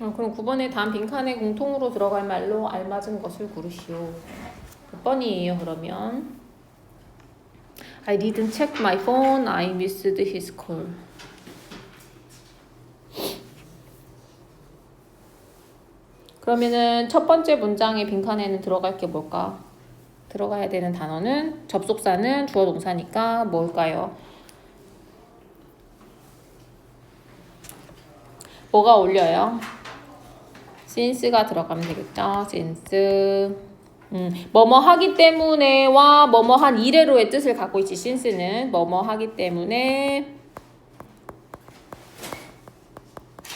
어, 그럼 9번에 다음 빈칸에 공통으로 들어갈 말로 알맞은 것을 고르시오. 몇 번이에요, 그러면? I didn't check my phone. I missed his call. 그러면은 첫 번째 문장의 빈칸에는 들어갈 게 뭘까? 들어가야 되는 단어는 접속사는 주어 동사니까 뭘까요? 뭐가 올려요? Since가 들어가면 되겠죠? since. 음, 뭐뭐 하기 때문에 와 뭐뭐 한 이래로의 뜻을 갖고 있지 since는 뭐뭐 하기 때문에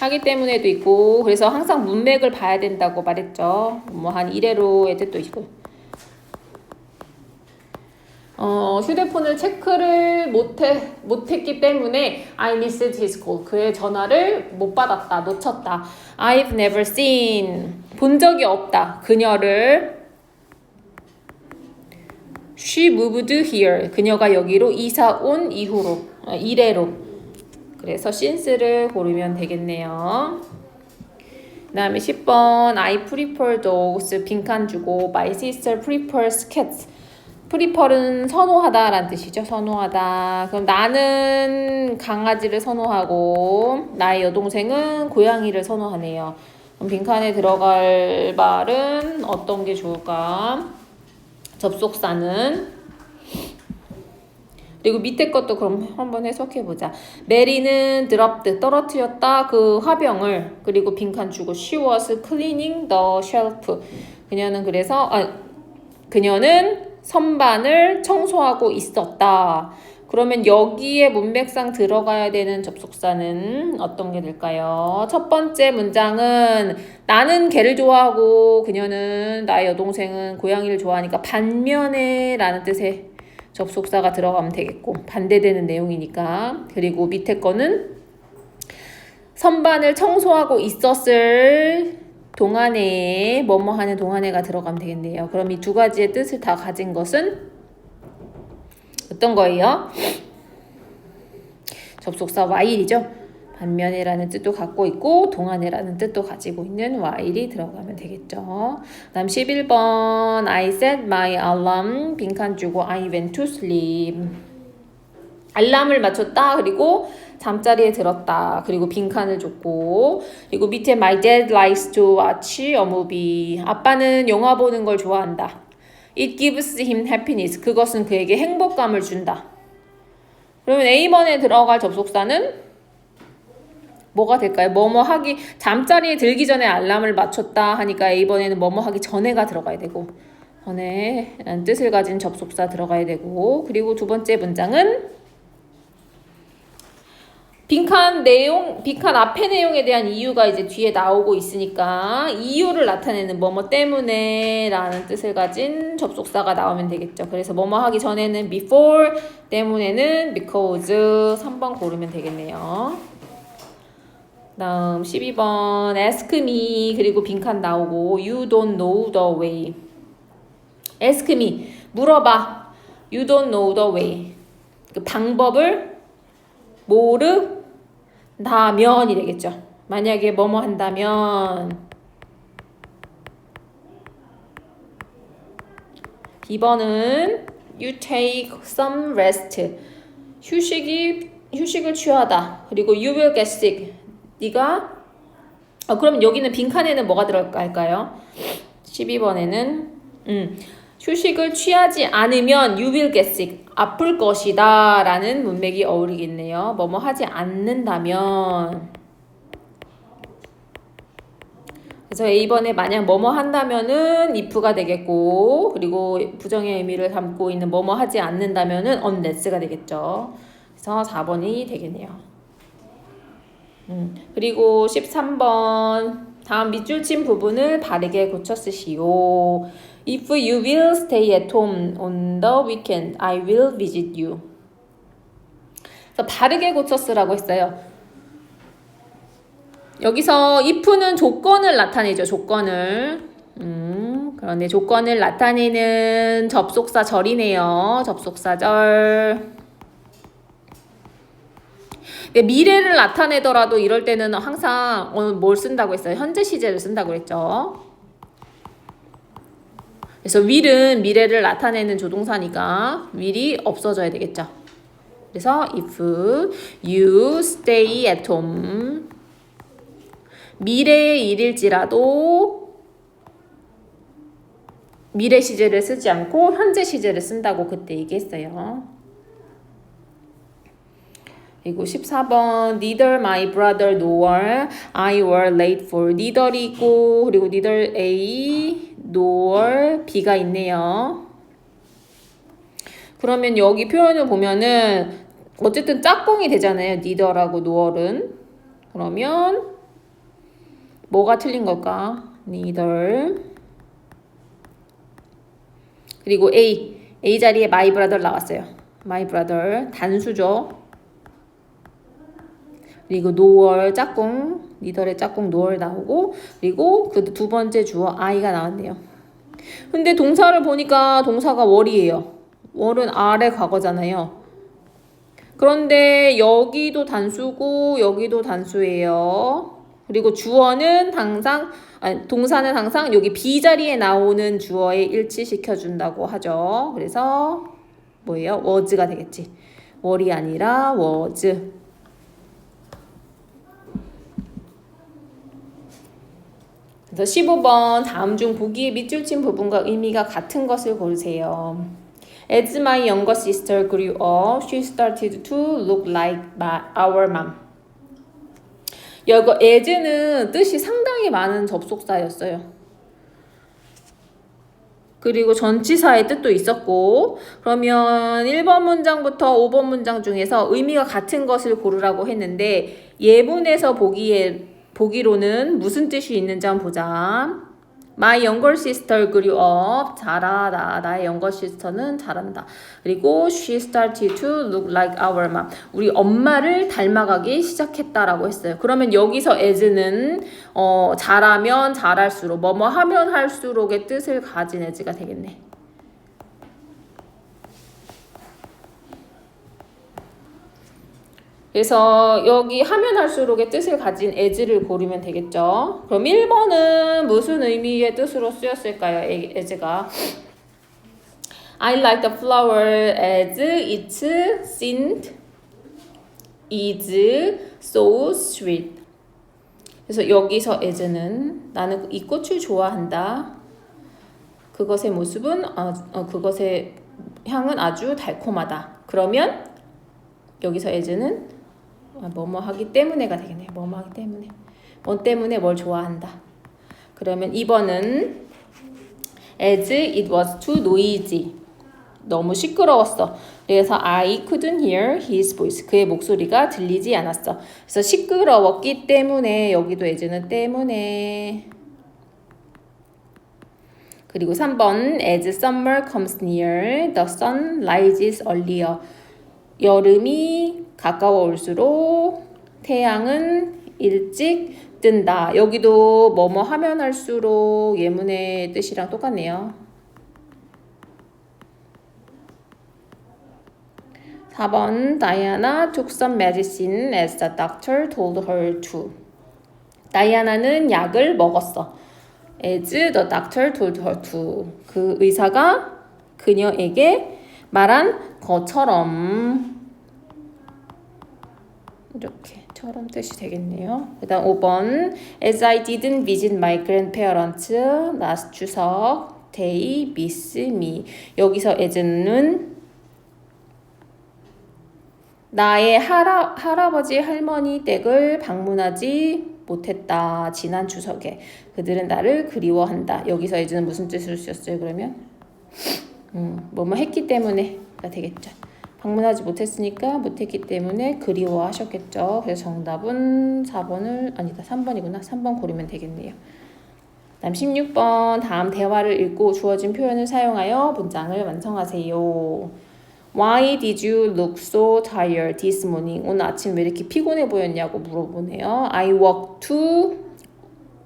하기 때문에도 있고 그래서 항상 문맥을 봐야 된다고 말했죠. 뭐한 이래로의 뜻도 있고. 어, 휴대폰을 체크를 못해, 못했기 때문에 I missed his call. 그의 전화를 못 받았다, 놓쳤다. I've never seen. 본 적이 없다. 그녀를 She moved here. 그녀가 여기로 이사 온 이후로, 아, 이래로. 그래서 since를 고르면 되겠네요. 그 다음에 10번 I prefer dogs 빈칸 주고 My sister prefers cats 프리펄은 선호하다라는 뜻이죠. 선호하다. 그럼 나는 강아지를 선호하고 나의 여동생은 고양이를 선호하네요. 그럼 빈칸에 들어갈 말은 어떤 게 좋을까? 접속사는 그리고 밑에 것도 그럼 한번 해석해 보자. 메리는 드럽드 떨어뜨렸다 그 화병을 그리고 빈칸 주고 she was cleaning the shelf. 그녀는 그래서 아 그녀는 선반을 청소하고 있었다. 그러면 여기에 문맥상 들어가야 되는 접속사는 어떤 게 될까요? 첫 번째 문장은 나는 개를 좋아하고 그녀는 나의 여동생은 고양이를 좋아하니까 반면에 라는 뜻의 접속사가 들어가면 되겠고 반대되는 내용이니까 그리고 밑에 거는 선반을 청소하고 있었을 동안에 뭐뭐 하는 동안에가 들어가면 되겠네요. 그럼 이 두 가지의 뜻을 다 가진 것은 어떤 거예요? 접속사 while이죠. 반면에라는 뜻도 갖고 있고 동안에라는 뜻도 가지고 있는 while이 들어가면 되겠죠. 다음 11번 I set my alarm 빈칸 주고 I went to sleep 알람을 맞췄다 그리고 잠자리에 들었다. 그리고 빈칸을 줬고 그리고 밑에 my dad likes to watch a movie. 아빠는 영화 보는 걸 좋아한다. It gives him happiness. 그것은 그에게 행복감을 준다. 그러면 A번에 들어갈 접속사는 뭐가 될까요? 뭐뭐 하기 잠자리에 들기 전에 알람을 맞췄다 하니까 A번에는 뭐뭐 하기 전에가 들어가야 되고 전에라는 뜻을 가진 접속사 들어가야 되고 그리고 두 번째 문장은 빈칸 내용, 빈칸 앞에 내용에 대한 이유가 이제 뒤에 나오고 있으니까 이유를 나타내는 뭐뭐 때문에 라는 뜻을 가진 접속사가 나오면 되겠죠. 그래서 뭐뭐 하기 전에는 before, 때문에는 because 3번 고르면 되겠네요. 다음 12번 ask me 그리고 빈칸 나오고 you don't know the way ask me 물어봐 you don't know the way 그 방법을 모른 다면이 되겠죠. 만약에 뭐뭐 한다면 B번은 you take some rest 휴식이 휴식을 취하다 그리고 you will get sick 네가 어, 그럼 여기는 빈칸에는 뭐가 들어갈까요? 12번에는 음, 휴식을 취하지 않으면 you will get sick. 아플 것이다. 라는 문맥이 어울리겠네요. 뭐뭐 하지 않는다면. 그래서 A번에 만약 뭐뭐 한다면은 if가 되겠고, 그리고 부정의 의미를 담고 있는 뭐뭐 하지 않는다면은 unless가 되겠죠. 그래서 4번이 되겠네요. 음, 그리고 13번. 다음 밑줄 친 부분을 바르게 고쳐 쓰시오. If you will stay at home on the weekend, I will visit you. 그래서 바르게 고쳐 쓰라고 했어요. 여기서 if는 조건을 나타내죠. 조건을. 음, 그런데 조건을 나타내는 접속사절이네요. 접속사절. 근데 미래를 나타내더라도 이럴 때는 항상 어, 뭘 쓴다고 했어요? 현재 시제를 쓴다고 그랬죠. 그래서 will은 미래를 나타내는 조동사니까 will이 없어져야 되겠죠. 그래서 if you stay at home 미래의 일일지라도 미래 시제를 쓰지 않고 현재 시제를 쓴다고 그때 얘기했어요. 그리고 14번 neither my brother nor I were late for neither이 있고 그리고 neither A nor B가 있네요. 그러면 여기 표현을 보면은 어쨌든 짝꿍이 되잖아요. neither하고 nor은. 그러면 뭐가 틀린 걸까? neither 그리고 A A 자리에 my brother 나왔어요. my brother 단수죠. 그리고 노월 짝꿍 니덜의 짝꿍 노월 나오고 그리고 그 두 번째 주어 I가 나왔네요. 근데 동사를 보니까 동사가 월이에요. 월은 아래 과거잖아요. 그런데 여기도 단수고 여기도 단수예요. 그리고 주어는 항상 아니, 동사는 항상 여기 B 자리에 나오는 주어에 일치시켜 준다고 하죠. 그래서 뭐예요? was가 되겠지. 월이 아니라 was. 그래서 15번 다음 중 보기에 밑줄 친 부분과 의미가 같은 것을 고르세요. As my younger sister grew up, she started to look like my, our mom. 여거 as는 뜻이 상당히 많은 접속사였어요. 그리고 전치사의 뜻도 있었고 그러면 1번 문장부터 5번 문장 중에서 의미가 같은 것을 고르라고 했는데 예문에서 보기에 보기로는 무슨 뜻이 있는지 한번 보자. My younger sister grew up. 잘하다. 나의 younger sister는 잘한다. 그리고 she started to look like our mom. 우리 엄마를 닮아가기 시작했다라고 했어요. 그러면 여기서 as는 어, 잘하면 잘할수록 뭐뭐 하면 할수록의 뜻을 가진 as가 되겠네. 그래서 여기 하면 할수록의 뜻을 가진 as를 고르면 되겠죠. 그럼 1번은 무슨 의미의 뜻으로 쓰였을까요? as가 I like the flower as its scent is so sweet. 그래서 여기서 as는 나는 이 꽃을 좋아한다. 그것의 모습은 어, 어, 그것의 향은 아주 달콤하다. 그러면 여기서 as는 아, 뭐뭐 하기 때문에가 되겠네. 뭐뭐 하기 때문에. 뭐 때문에 뭘 좋아한다. 그러면 2번은 as it was too noisy. 너무 시끄러웠어. 그래서 I couldn't hear his voice. 그의 목소리가 들리지 않았어. 그래서 시끄러웠기 때문에 여기도 as는 때문에 그리고 3번 as summer comes near the sun rises earlier. 여름이 가까워 올수록 태양은 일찍 뜬다. 여기도 뭐뭐 하면 할수록 예문의 뜻이랑 똑같네요. 4번 다이아나 took some medicine as the doctor told her to. 다이아나는 약을 먹었어. as the doctor told her to. 그 의사가 그녀에게 말한 것처럼 이렇게 처럼 뜻이 되겠네요. 그 다음 5번 As I didn't visit my grandparents last 추석 they miss me 여기서 as는 나의 할아, 할아버지 할머니 댁을 방문하지 못했다. 지난 추석에 그들은 나를 그리워한다. 여기서 as는 무슨 뜻으로 쓰였어요? 그러면 음, 뭐뭐 했기 때문에가 되겠죠. 방문하지 못했으니까 못했기 때문에 그리워하셨겠죠. 그래서 정답은 4번을 아니다 3번이구나. 3번 고르면 되겠네요. 다음 16번 다음 대화를 읽고 주어진 표현을 사용하여 문장을 완성하세요. Why did you look so tired this morning? 오늘 아침 왜 이렇게 피곤해 보였냐고 물어보네요. I woke to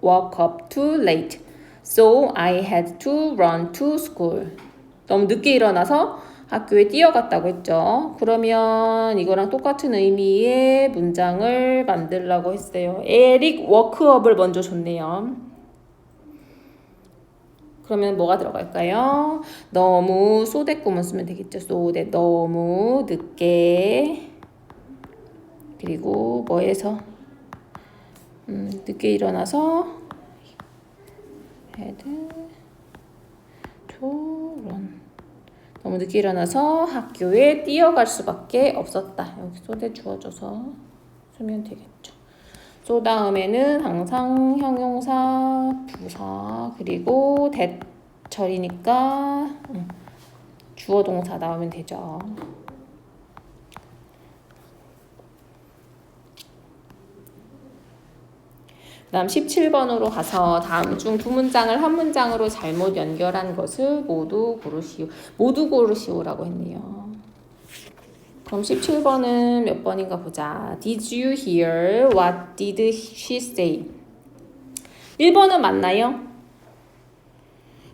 woke up too late, so I had to run to school. 너무 늦게 일어나서 학교에 뛰어갔다고 했죠. 그러면 이거랑 똑같은 의미의 문장을 만들라고 했어요. 에릭 워크업을 먼저 줬네요. 그러면 뭐가 들어갈까요? 너무 쏘대꾸만 쓰면 되겠죠. 쏘대 너무 늦게 그리고 뭐해서 음, 늦게 일어나서 헤드 토론 너무 늦게 일어나서 학교에 뛰어갈 수밖에 없었다. 여기 쏘대 주어져서 쓰면 되겠죠. 쏘 다음에는 항상 형용사, 부사 그리고 대철이니까 음, 주어 동사 나오면 되죠. 다음 17번으로 가서 다음 중 두 문장을 한 문장으로 잘못 연결한 것을 모두 고르시오. 모두 고르시오라고 했네요. 그럼 17번은 몇 번인가 보자. Did you hear what did she say? 1번은 맞나요?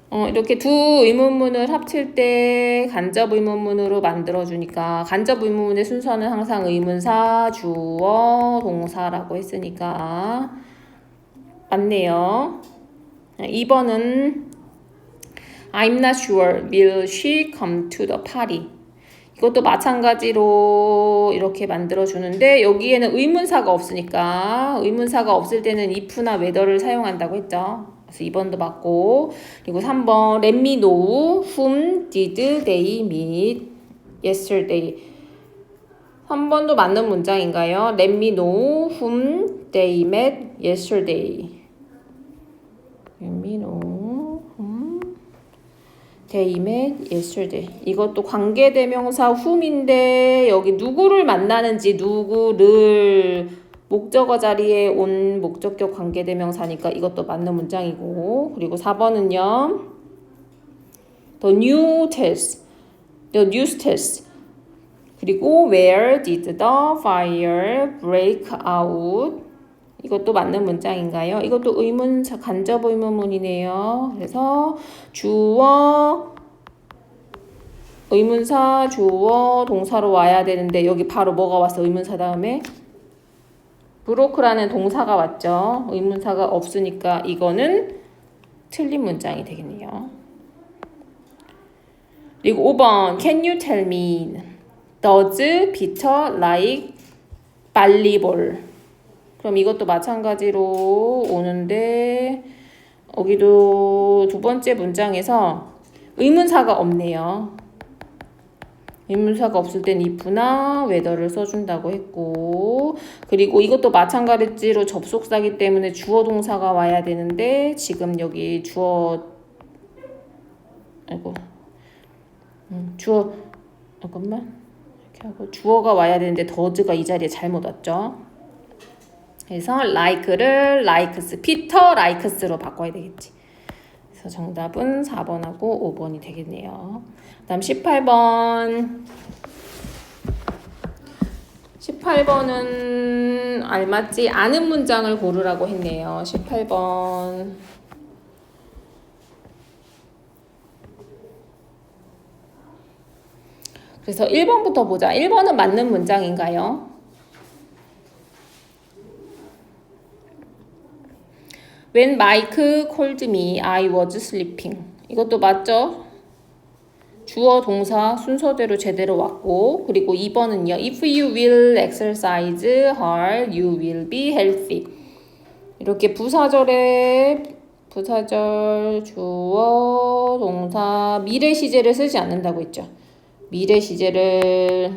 어, 이렇게 두 의문문을 합칠 때 간접 의문문으로 만들어주니까 간접 의문문의 순서는 항상 의문사, 주어, 동사라고 했으니까 맞네요. 2번은 I'm not sure. Will she come to the party? 이것도 마찬가지로 이렇게 만들어 주는데 여기에는 의문사가 없으니까 의문사가 없을 때는 if나 whether를 사용한다고 했죠. 그래서 2번도 맞고 그리고 3번 Let me know whom did they meet yesterday 3번도 맞는 문장인가요? Let me know whom they met yesterday They met yesterday. 이것도 관계대명사 whom인데 여기 누구를 만나는지 누구를 목적어 자리에 온 목적격 관계대명사니까 이것도 맞는 문장이고 그리고 4번은요. The new test. The news test. 그리고 where did the fire break out? 이것도 맞는 문장인가요? 이것도 의문사 간접 의문문이네요. 그래서 주어 의문사 주어 동사로 와야 되는데 여기 바로 뭐가 왔어? 의문사 다음에 브로크라는 동사가 왔죠. 의문사가 없으니까 이거는 틀린 문장이 되겠네요. 그리고 5번 Can you tell me Does Peter like volleyball? 그럼 이것도 마찬가지로 오는데 여기도 두 번째 문장에서 의문사가 없네요. 의문사가 없을 땐 if나 whether를 써준다고 했고 그리고 이것도 마찬가지로 접속사기 때문에 주어 동사가 와야 되는데 지금 여기 주어 아이고 음, 주어 잠깐만 이렇게 하고 주어가 와야 되는데 더즈가 이 자리에 잘못 왔죠. 그래서 like를 likes, 피터 likes로 바꿔야 되겠지. 그래서 정답은 4번하고 5번이 되겠네요. 다음 18번. 18번은 알맞지 않은 문장을 고르라고 했네요. 18번. 그래서 1번부터 보자. 1번은 맞는 문장인가요? When Mike called me, I was sleeping. 이것도 맞죠? 주어 동사 순서대로 제대로 왔고 그리고 2번은요. If you will exercise hard, you will be healthy. 이렇게 부사절에 부사절 주어 동사 미래 시제를 쓰지 않는다고 했죠. 미래 시제를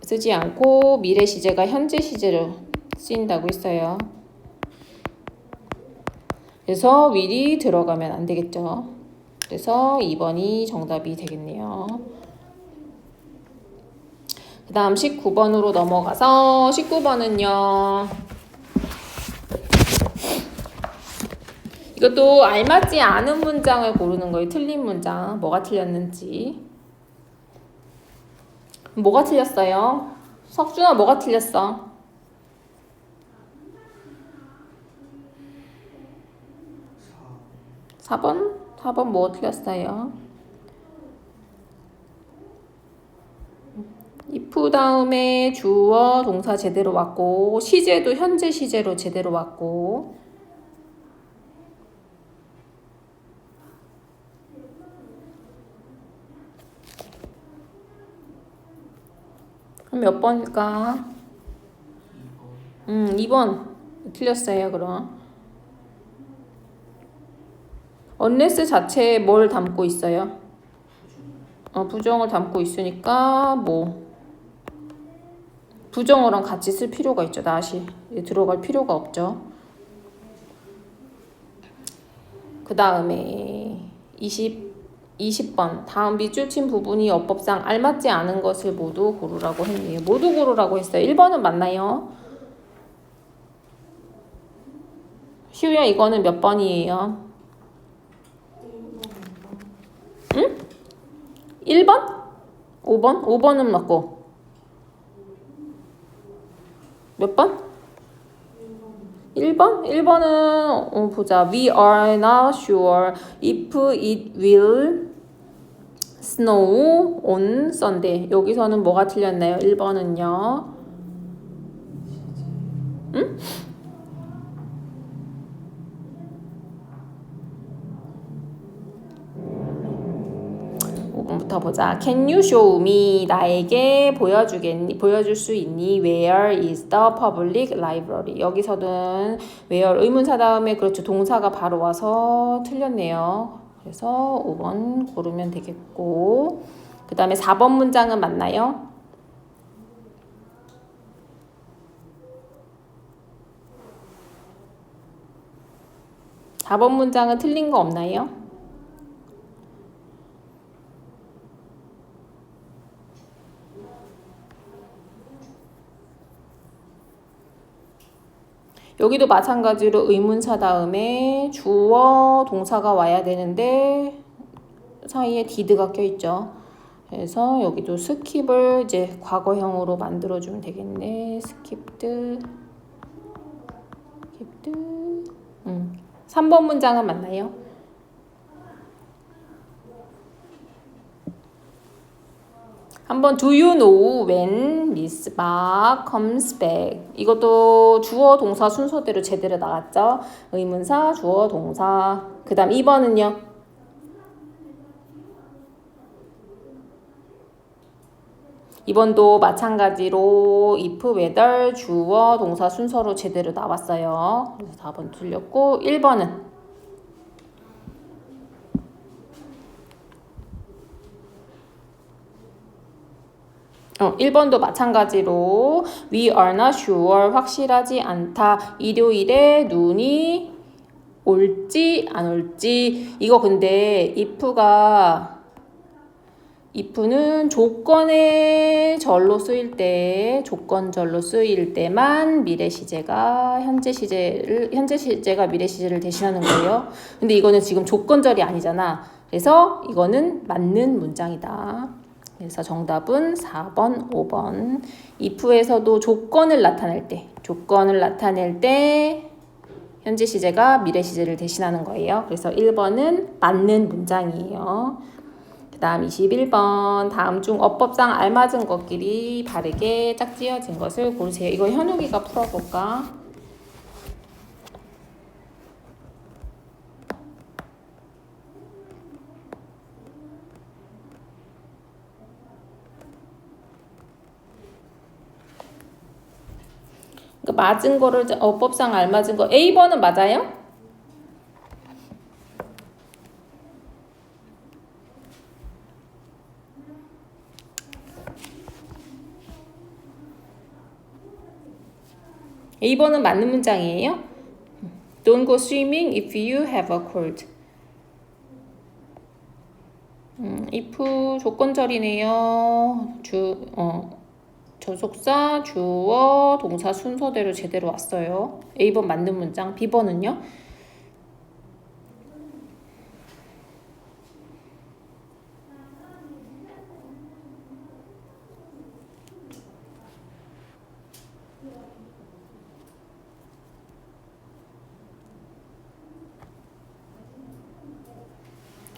쓰지 않고 미래 시제가 현재 시제로 쓰인다고 했어요. 그래서 will이 들어가면 안 되겠죠. 그래서 2번이 정답이 되겠네요. 그 다음 19번으로 넘어가서 19번은요. 이것도 알맞지 않은 문장을 고르는 거예요. 틀린 문장. 뭐가 틀렸는지. 뭐가 틀렸어요? 석준아 뭐가 틀렸어? 4번? 4번 뭐 틀렸어요? 다음에 주어 동사 제대로 왔고 시제도 현재 시제로 제대로 왔고 그럼 몇 번일까? 음, 2번 틀렸어요, 그럼. 언레스 자체에 뭘 담고 있어요? 어, 부정을 담고 있으니까 뭐 부정어랑 같이 쓸 필요가 있죠. 다시 들어갈 필요가 없죠. 그 다음에 20 20번 다음 밑줄 친 부분이 어법상 알맞지 않은 것을 모두 고르라고 했네요. 모두 고르라고 했어요. 1번은 맞나요? 시우야 이거는 몇 번이에요? 응? 1번? 5번? 5번은 맞고 몇 번? 1번? 1번은 어, 보자. We are not sure if it will snow on Sunday. 여기서는 뭐가 틀렸나요? 1번은요. 응? 부터 보자. Can you show me? 나에게 보여주겠니? 보여줄 수 있니? Where is the public library? 여기서는 where 의문사 다음에 그렇죠. 동사가 바로 와서 틀렸네요. 그래서 5번 고르면 되겠고 그 다음에 4번 문장은 맞나요? (4번) 문장은 틀린 거 없나요? 여기도 마찬가지로 의문사 다음에 주어 동사가 와야 되는데 사이에 디드가 껴있죠. 그래서 여기도 스킵을 이제 과거형으로 만들어주면 되겠네. 스킵드, 스킵드. 음. 3번 문장은 맞나요? 한번 do you know when Miss Park comes back? 이것도 주어 동사 순서대로 제대로 나갔죠? 의문사, 주어 동사. 그다음 2번은요. 이번도 마찬가지로 if, whether, 주어, 동사 순서로 제대로 나왔어요. 그래서 4번 틀렸고 1번은 어, 1번도 마찬가지로 we are not sure 확실하지 않다. 일요일에 눈이 올지 안 올지 이거 근데 if가 if는 조건의 절로 쓰일 때 조건절로 쓰일 때만 미래 시제가 현재 시제를 현재 시제가 미래 시제를 대신하는 거예요. 근데 이거는 지금 조건절이 아니잖아. 그래서 이거는 맞는 문장이다. 그래서 정답은 4번, 5번. if에서도 조건을 나타낼 때, 조건을 나타낼 때 현재 시제가 미래 시제를 대신하는 거예요. 그래서 1번은 맞는 문장이에요. 그 다음 21번 다음 중 어법상 알맞은 것끼리 바르게 짝지어진 것을 고르세요. 이거 현욱이가 풀어볼까? 그 맞은 거를 어법상 알맞은 거 A번은 맞아요? A번은 맞는 문장이에요? Don't go swimming if you have a cold. 음, if 조건절이네요. 주, 어, 접속사, 주어, 동사 순서대로 제대로 왔어요. A번 맞는 문장, B번은요?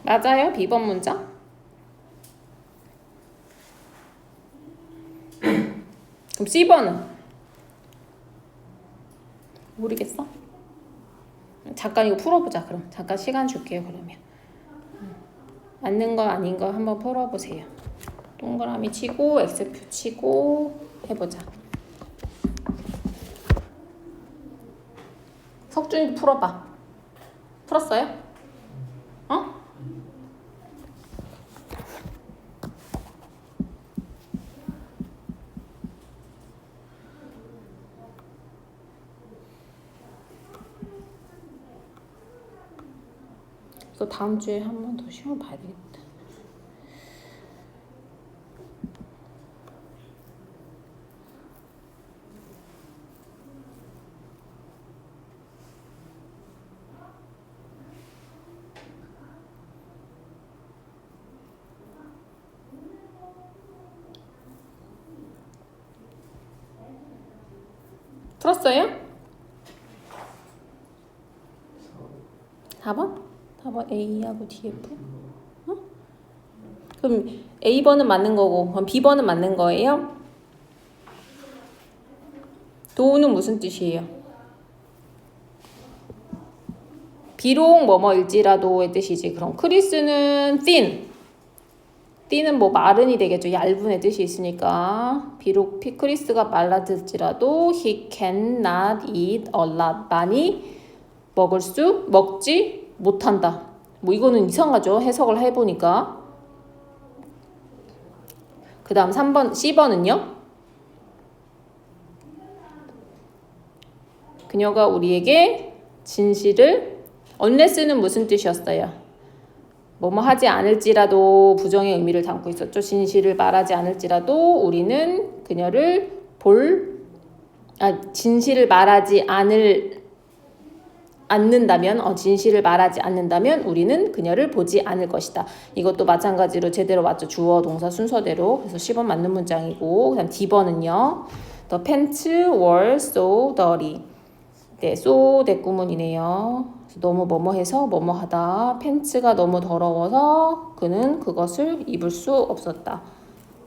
맞아요, B번 문장? C번은 모르겠어? 잠깐 이거 풀어보자 그럼 잠깐 시간 줄게요 그러면 음. 맞는 거 아닌 거 한번 풀어보세요 동그라미 치고 X표 치고 해보자 석준이도 풀어봐 풀었어요? 어? 이거 다음 주에 한 번 더 시험 봐야 되겠다. 풀었어요? 4번? 4번 A하고 DF? 어? 그럼 A번은 맞는 거고 그럼 B번은 맞는 거예요? 도는 무슨 뜻이에요? 비록 뭐뭐일지라도의 뜻이지 그럼 크리스는 thin thin은 뭐 마른이 되겠죠 얇은의 뜻이 있으니까 비록 피 크리스가 말라들지라도 he cannot eat a lot 많이 먹을 수 먹지 못한다. 뭐 이거는 이상하죠. 해석을 해보니까. 그 다음 3번, C번은요? 그녀가 우리에게 진실을, unless는 무슨 뜻이었어요? 뭐뭐 하지 않을지라도 부정의 의미를 담고 있었죠. 진실을 말하지 않을지라도 우리는 그녀를 볼, 아, 진실을 말하지 않을 않는다면 어, 진실을 말하지 않는다면 우리는 그녀를 보지 않을 것이다. 이것도 마찬가지로 제대로 맞죠. 주어 동사 순서대로. 그래서 10번 맞는 문장이고 그다음 D번은요. The pants were so dirty. 네, so 대구문이네요. 너무 뭐뭐해서 뭐뭐하다. 팬츠가 너무 더러워서 그는 그것을 입을 수 없었다.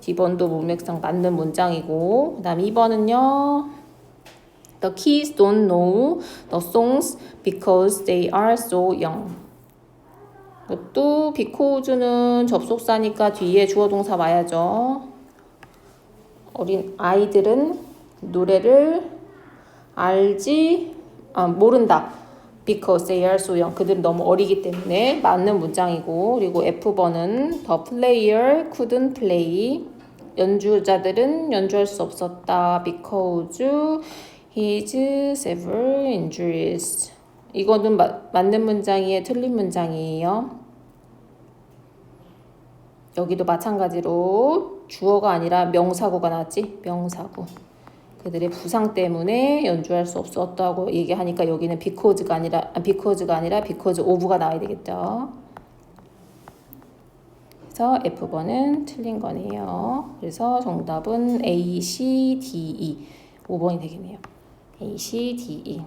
D번도 문맥상 맞는 문장이고 그다음 2번은요. The kids don't know the songs because they are so young. 또 because는 접속사니까 뒤에 주어 동사 와야죠. 어린 아이들은 노래를 알지 아, 모른다. Because they are so young. 그들은 너무 어리기 때문에 맞는 문장이고 그리고 F번은 the player couldn't play. 연주자들은 연주할 수 없었다. Because his several injuries. 이거는 마, 맞는 문장이에요, 틀린 문장이에요. 여기도 마찬가지로 주어가 아니라 명사구가 나왔지? 명사구. 그들의 부상 때문에 연주할 수 없었다고 얘기하니까 여기는 because가 아니라 아, because가 아니라 because of가 나와야 되겠죠. 그래서 F번은 틀린 거네요. 그래서 정답은 A, C, D, E 5번이 되겠네요. A, C, D, E.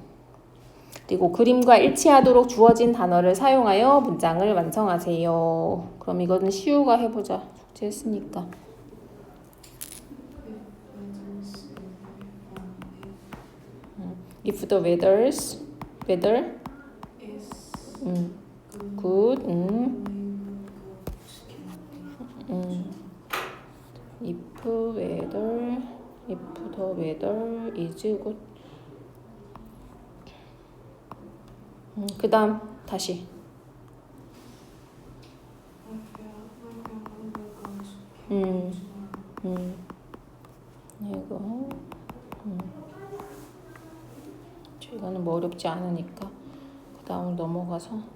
그리고 그림과 일치하도록 주어진 단어를 사용하여 문장을 완성하세요. 그럼 이거는 시우가 해보자. 숙제했으니까. If the weather's weather 음, good 음, 음. If weather if the weather is good 음, 그 다음 다시. 음, 음, 이거 음. 이거는 뭐 어렵지 않으니까. 그 다음으로 넘어가서